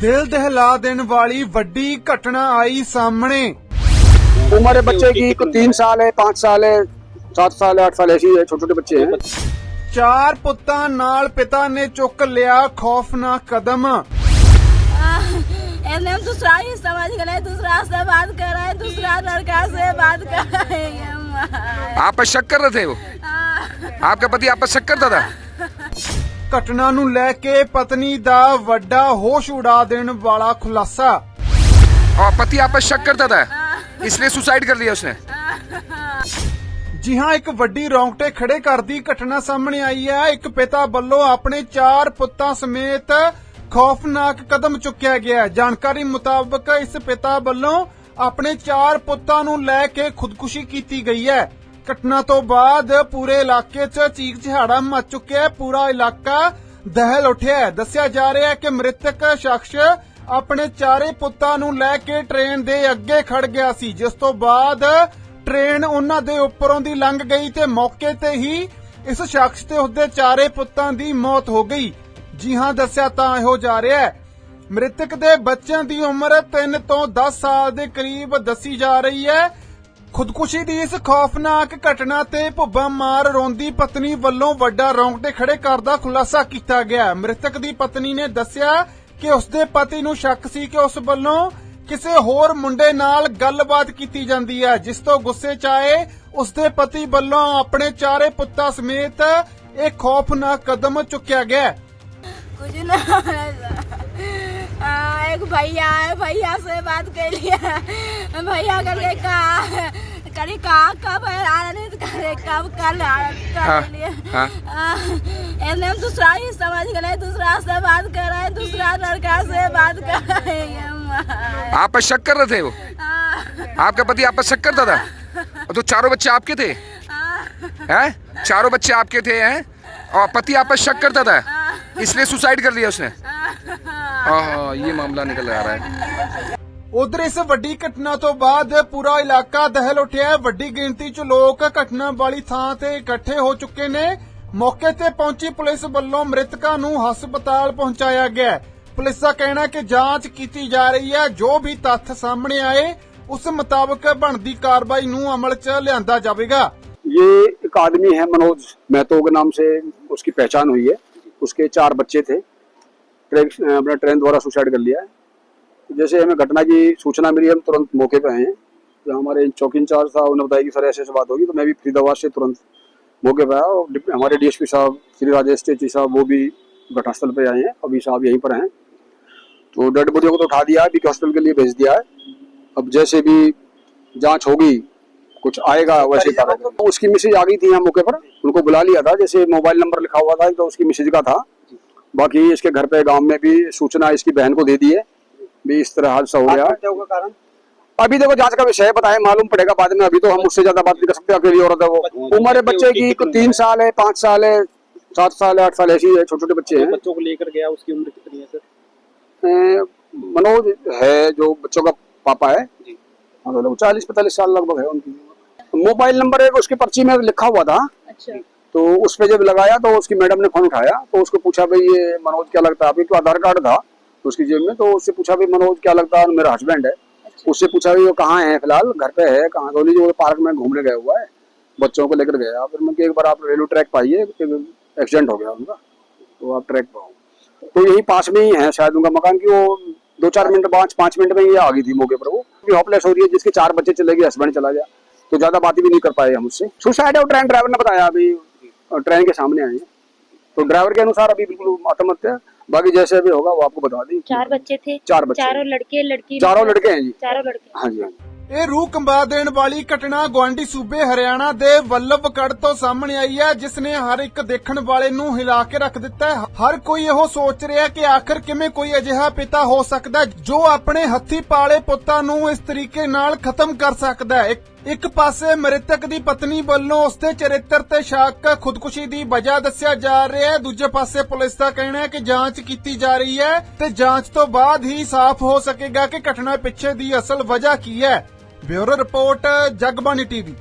ਦਿਲ ਦਹਿਲਾ ਦੇਣ ਵਾਲੀ ਵੱਡੀ ਘਟਨਾ ਆਈ ਸਾਹਮਣੇ उम्र है बच्चे की कोई तीन साल है पाँच साल है सात साल है आठ साल ऐसी है छोटे छोटे बच्चे हैं ਚਾਰ ਪੁੱਤਾਂ ਨਾਲ ਪਿਤਾ ਨੇ ਚੁੱਕ ਲਿਆ ਖੌਫਨਾਕ ਕਦਮ एने हम दूसरा ही समझ गए दूसरा से बात कर रहे हैं दूसरा लड़का से बात कर रहे हैं हम। आप पर शक कर रहे थे वो आ, आपका पति आप पर शक करता था ਘਟਨਾ ਨੂੰ ਲੈ ਕੇ ਪਤਨੀ ਦਾ ਵੱਡਾ ਹੋਸ਼ ਉਡਾ ਦੇਣ ਵਾਲਾ ਖੁਲਾਸਾ और पति आप पर शक करता था इसलिए सुसाइड कर लिया उसने ਜੀ ਹਾਂ ਇੱਕ ਵੱਡੀ ਰੌਂਗਟੇ ਖੜੇ ਕਰਦੀ ਘਟਨਾ ਸਾਹਮਣੇ ਆਈ ਹੈ ਇੱਕ ਪਿਤਾ ਵੱਲੋਂ ਆਪਣੇ ਚਾਰ ਪੁੱਤਾਂ ਸਮੇਤ ਖੌਫਨਾਕ ਕਦਮ ਚੁੱਕਿਆ ਗਿਆ ਹੈ ਜਾਣਕਾਰੀ ਮੁਤਾਬਕ ਇਸ ਪਿਤਾ ਵੱਲੋਂ ਆਪਣੇ ਚਾਰ ਪੁੱਤਾਂ ਨੂੰ ਲੈ ਕੇ ਖੁਦਕੁਸ਼ੀ ਕੀਤੀ ਗਈ ਹੈ ਘਟਨਾ ਤੋਂ ਬਾਅਦ ਪੂਰੇ ਇਲਾਕੇ 'ਚ ਚੀਕ ਚਿਹਾੜਾ ਮਚ ਚੁੱਕਿਆ ਹੈ, ਪੂਰਾ ਇਲਾਕਾ ਦਹਿਲ ਉੱਠਿਆ ਹੈ। ਦੱਸਿਆ ਜਾ ਰਿਹਾ ਹੈ ਕਿ ਮ੍ਰਿਤਕ ਸ਼ਖਸ ਆਪਣੇ ਚਾਰੇ ਪੁੱਤਾਂ ਨੂੰ ਲੈ ਕੇ ਟ੍ਰੇਨ ਦੇ ਅੱਗੇ ਖੜ ਗਿਆ ਸੀ। ਜਿਸ ਤੋਂ ਬਾਅਦ ਟ੍ਰੇਨ ਉਹਨਾਂ ਦੇ ਉੱਪਰੋਂ ਦੀ ਲੰਘ ਗਈ ਤੇ ਮੌਕੇ ਤੇ ਹੀ ਇਸ ਸ਼ਖਸ ਤੇ ਉਸਦੇ ਚਾਰੇ ਪੁੱਤਾਂ ਦੀ ਮੌਤ ਹੋ ਗਈ। ਜੀ ਹਾਂ, ਦੱਸਿਆ ਤਾਂ ਇਹੋ ਜਾ ਰਿਹਾ ਹੈ। ਮ੍ਰਿਤਕ ਦੇ ਬੱਚਿਆਂ ਦੀ ਉਮਰ 3 ਤੋਂ 10 ਸਾਲ ਦੇ ਕਰੀਬ ਦੱਸੀ ਜਾ ਰਹੀ ਹੈ। ਖੁਦਕੁਸ਼ੀ ਦੀ ਇਸ ਖੌਫਨਾਕ ਘਟਨਾ ਤੇ ਭੁੱਬਾ ਮਾਰ ਰੋਂਦੀ ਪਤਨੀ ਵੱਲੋਂ ਵੱਡਾ ਰੌਂਗਟੇ ਖੜੇ ਕਰਦਾ ਖੁਲਾਸਾ ਕੀਤਾ ਗਿਆ ਮ੍ਰਿਤਕ ਦੀ ਪਤਨੀ ਨੇ ਦੱਸਿਆ ਕਿ ਉਸਦੇ ਪਤੀ ਨੂੰ ਸ਼ੱਕ ਸੀ ਕਿ ਉਸ ਵੱਲੋਂ ਕਿਸੇ ਹੋਰ ਮੁੰਡੇ ਨਾਲ ਗੱਲਬਾਤ ਕੀਤੀ ਜਾਂਦੀ ਹੈ ਜਿਸ ਤੋਂ ਗੁੱਸੇ 'ਚ ਆਏ ਉਸਦੇ ਪਤੀ ਵੱਲੋਂ ਆਪਣੇ ਚਾਰੇ ਪੁੱਤਾਂ ਸਮੇਤ ਇਹ ਖੌਫਨਾਕ ਕਦਮ ਚੁੱਕਿਆ ਗਿਆ ਹੈ। कुछ ना आ, एक भैया है भैया से बात कर लिया भैया करके कहा करे कहा कब है? आनंद करे कब कल आ- हाँ, कर लिए। हाँ। आ, दूसरा ही समझ गए दूसरा से बात कर रहे हैं दूसरा लड़का से बात कर रहे हैं आप पर शक कर रहे थे वो? आपका पति आप पर शक करता था? और तो चारों बच्चे आपके थे? आ, हैं? चारों बच्चे आपके थे हैं? और पति आप पर शक करता था? इसलिए सुसाइड कर लिया उसने? ये मामला निकल आ रहा है। ਉਧਰ ਇਸ ਵੱਡੀ ਘਟਨਾ ਤੋਂ ਬਾਅਦ ਪੂਰਾ ਇਲਾਕਾ ਦਹਿਲ ਉੱਠਿਆ ਹੈ ਵੱਡੀ ਗਿਣਤੀ 'ਚ ਲੋਕ ਘਟਨਾ ਵਾਲੀ ਥਾਂ ਤੇ ਇਕੱਠੇ ਹੋ ਚੁੱਕੇ ਨੇ ਮੌਕੇ ਤੇ ਪਹੁੰਚੀ ਪੁਲਿਸ ਵੱਲੋਂ ਮ੍ਰਿਤਕਾਂ ਨੂੰ ਹਸਪਤਾਲ ਪਹੁੰਚਾਇਆ ਗਿਆ ਹੈ। ਪੁਲਿਸ ਦਾ ਕਹਿਣਾ ਹੈ ਕਿ ਜਾਂਚ ਕੀਤੀ ਜਾ ਰਹੀ ਹੈ ਜੋ ਵੀ ਤੱਥ ਸਾਹਮਣੇ ਆਏ ਉਸ ਮੁਤਾਬਕ ਬਣਦੀ ਕਾਰਵਾਈ ਨੂੰ ਅਮਲ 'ਚ ਲਿਆਂਦਾ ਜਾਵੇਗਾ ये एक आदमी है मनोज महतो के नाम से उसकी पहचान हुई है उसके चार बच्चे थे ट्रेन अपना ट्रेन द्वारा सुसाइड कर लिया है जैसे हमें घटना की सूचना मिली हम तुरंत मौके पर आए हैं। जो हमारे चौकी इंचार्ज था उन्होंने बताया कि सर ऐसे ऐसे बात होगी तो मैं भी फरीदाबाद से तुरंत मौके पर आया और हमारे डीएसपी साहब श्री राजेश टेची साहब वो भी घटनास्थल पर आए हैं। अभी साहब यहीं पर हैं। तो डेड बॉडी को तो उठा दिया है अभी हॉस्पिटल के लिए भेज दिया है। अब जैसे भी जाँच होगी कुछ आएगा वैसे ही कार्रवाई करेंगे। उसकी मैसेज आ गई थी यहाँ मौके पर। उनको बुला लिया था जैसे मोबाइल नंबर लिखा हुआ था तो उसकी मैसेज का था। बाकी इसके घर पे गाँव में भी सूचना इसकी बहन को दे दी है। भी इस तरह हादसा हो गया। अभी देखो जाँच का विषय है बताए मालूम पड़ेगा बाद में अभी तो हम उससे ज़्यादा बात नहीं कर सकते अकेली औरत है वो उम्र है बच्चे की कोई तीन साल है पाँच साल है सात साल है आठ साल ऐसी है छोटे छोटे बच्चे हैं। बच्चों को लेकर गया उसकी उम्र कितनी है सर? मनोज है जो बच्चों का पापा है। हाँ, तो चालीस पैतालीस साल लगभग है उनकी मोबाइल नंबर एक उसकी पर्ची में लिखा हुआ था। अच्छा। तो उस पे जब लगाया तो उसकी मैडम ने फ़ोन उठाया तो उसको पूछा भाई ये मनोज क्या लगता है? आपकी तो आधार कार्ड था। उसकी जेब में तो उससे पूछा भाई मनोज क्या लगता है मेरा हस्बैंड है? उससे पूछा भाई वो कहाँ है फ़िलहाल? घर पे है कहाँ? तो जो पार्क में घूमने गया हुआ है बच्चों को लेकर गया फिर मैं एक बार आप रेलवे ट्रैक पाइए एक्सीडेंट हो गया उनका तो आप ट्रैक पाओ तो यही पास में ही है शायद उनका मकान की वो दो चार मिनट पाँच पाँच मिनट में ये आ गई थी मौके पर वो। हॉपलेस हो रही है जिसके चार बच्चे चले गए हस्बैंड चला गया। तो ज़्यादा बात भी नहीं कर पाए हम उससे। सुसाइड है वो ट्रेन ड्राइवर ने बताया अभी ट्रेन के सामने आए तो ड्राइवर के अनुसार अभी बिल्कुल आत्महत्या। बाकी जैसे भी होगा वो आपको बता देंगे चार बच्चे थे चार बच्चे चारों लड़के लड़की चारों लड़के हैं जी चारों लड़के हाँ जी हाँ जी ਇਹ ਰੂਹ ਕੰਬਾ ਦੇਣ ਵਾਲੀ ਘਟਨਾ ਗਵਾਂਡੀ ਸੂਬੇ ਹਰਿਆਣਾ ਦੇ ਵੱਲਭਗੜ੍ਹ ਤੋਂ ਸਾਹਮਣੇ ਆਈ ਹੈ ਜਿਸ ਨੇ ਹਰ ਇੱਕ ਦੇਖਣ ਵਾਲੇ ਨੂੰ ਹਿਲਾ ਕੇ ਰੱਖ ਦਿੱਤਾ ਹੈ ਹਰ ਕੋਈ ਇਹੋ ਸੋਚ ਰਿਹਾ ਕਿ ਆਖਰ ਕਿਵੇਂ ਕੋਈ ਅਜਿਹਾ ਪਿਤਾ ਹੋ ਸਕਦਾ ਹੈ ਜੋ ਆਪਣੇ ਹੱਥੀ ਪਾਲੇ ਪੁੱਤਾਂ ਨੂੰ ਇਸ ਤਰੀਕੇ ਨਾਲ ਖਤਮ ਕਰ ਸਕਦਾ ਹੈ ਇੱਕ- ਇੱਕ ਪਾਸੇ ਮ੍ਰਿਤਕ ਦੀ ਪਤਨੀ ਵੱਲੋਂ ਉਸਦੇ ਚਰਿੱਤਰ ਤੇ ਸ਼ੱਕ, ਖੁਦਕੁਸ਼ੀ ਦੀ ਵਜ੍ਹਾ ਦੱਸਿਆ ਜਾ ਰਿਹਾ ਹੈ। ਦੂਜੇ ਪਾਸੇ ਪੁਲਿਸ ਦਾ ਕਹਿਣਾ ਹੈ ਕਿ ਜਾਂਚ ਕੀਤੀ ਜਾ ਰਹੀ ਹੈ ਤੇ ਜਾਂਚ ਤੋਂ ਬਾਅਦ ਹੀ ਸਾਫ਼ ਹੋ ਸਕੇਗਾ ਕਿ ਘਟਨਾ ਪਿੱਛੇ ਦੀ ਅਸਲ ਵਜ੍ਹਾ ਕੀ ਹੈ। Bureau report, Jagbani TV.